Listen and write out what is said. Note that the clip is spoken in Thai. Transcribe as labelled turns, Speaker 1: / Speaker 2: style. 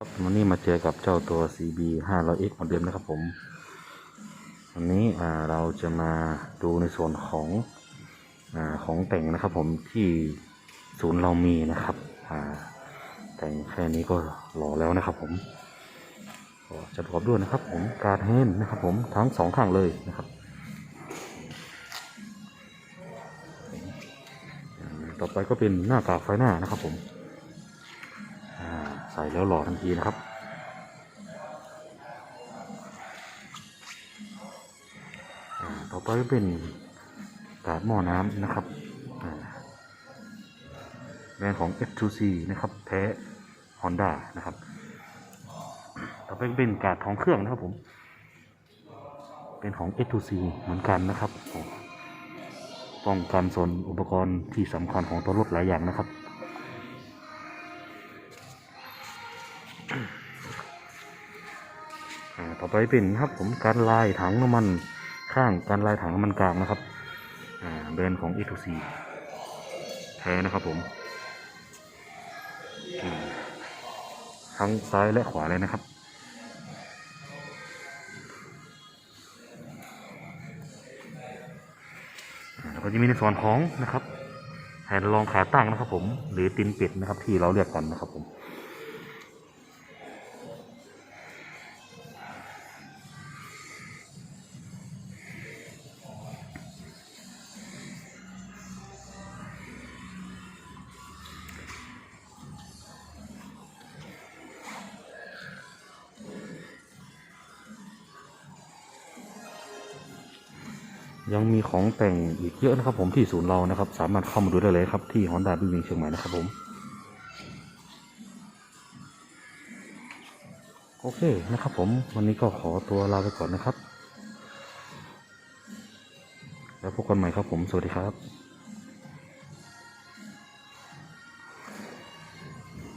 Speaker 1: ครับวันนี้มาเจอกับเจ้าตัว CB 500X เหมือนเดิมนะครับผมวันนี้เราจะมาดูในส่วนของอของแต่งนะครับผมที่ศูนย์เรามีนะครับแต่งแค่นี้ก็หล่อแล้วนะครับผมจะประกอบด้วยนะครับผมการเฮนนะครับผมทั้งสองข้างเลยนะครับ ต่อไปก็เป็นหน้ากากไฟหน้านะครับผม ส่แล้วหล่อทันทีนะครับอ่าต่อไปเป็นกาดหม้อน้ำนะครับอ่าแบรนด์ของ F2C นะครับแท้ Honda นะครับ ต่อไปเป็นกาดทองเครื่องนะครับผม เป็นของ F2C เหมือนกันนะครับป้องกันส่วนอุปกรณ์ที่สำคัญของตัวรถหลายอย่างนะครับ ต่อไปเป็นครับผมการลายถังน้ำมันข้างการลายถังน้ำมันกลางนะครับอ่าแบรนด์ของ e 2 c แท้นะครับผมทั้งซ้ายและขวาเลยนะครับแล้วก็จะมีในส่วนของนะครับแผ่นรองขาตั้งนะครับผม หรือตินเป็ดนะครับที่เราเรียกกันนะครับผม ยังมีของแต่งอีกเยอะนะครับผมที่ศูนย์เรานะครับ สามารถเข้ามาดูได้เลยครับที่หอนดาบิ l ิงเชียงใหม่นะครับผม โอเคนะครับผมวันนี้ก็ขอตัวลาไปก่อนนะครับ แล้วพบกันใหม่ครับผม สวัสดีครับ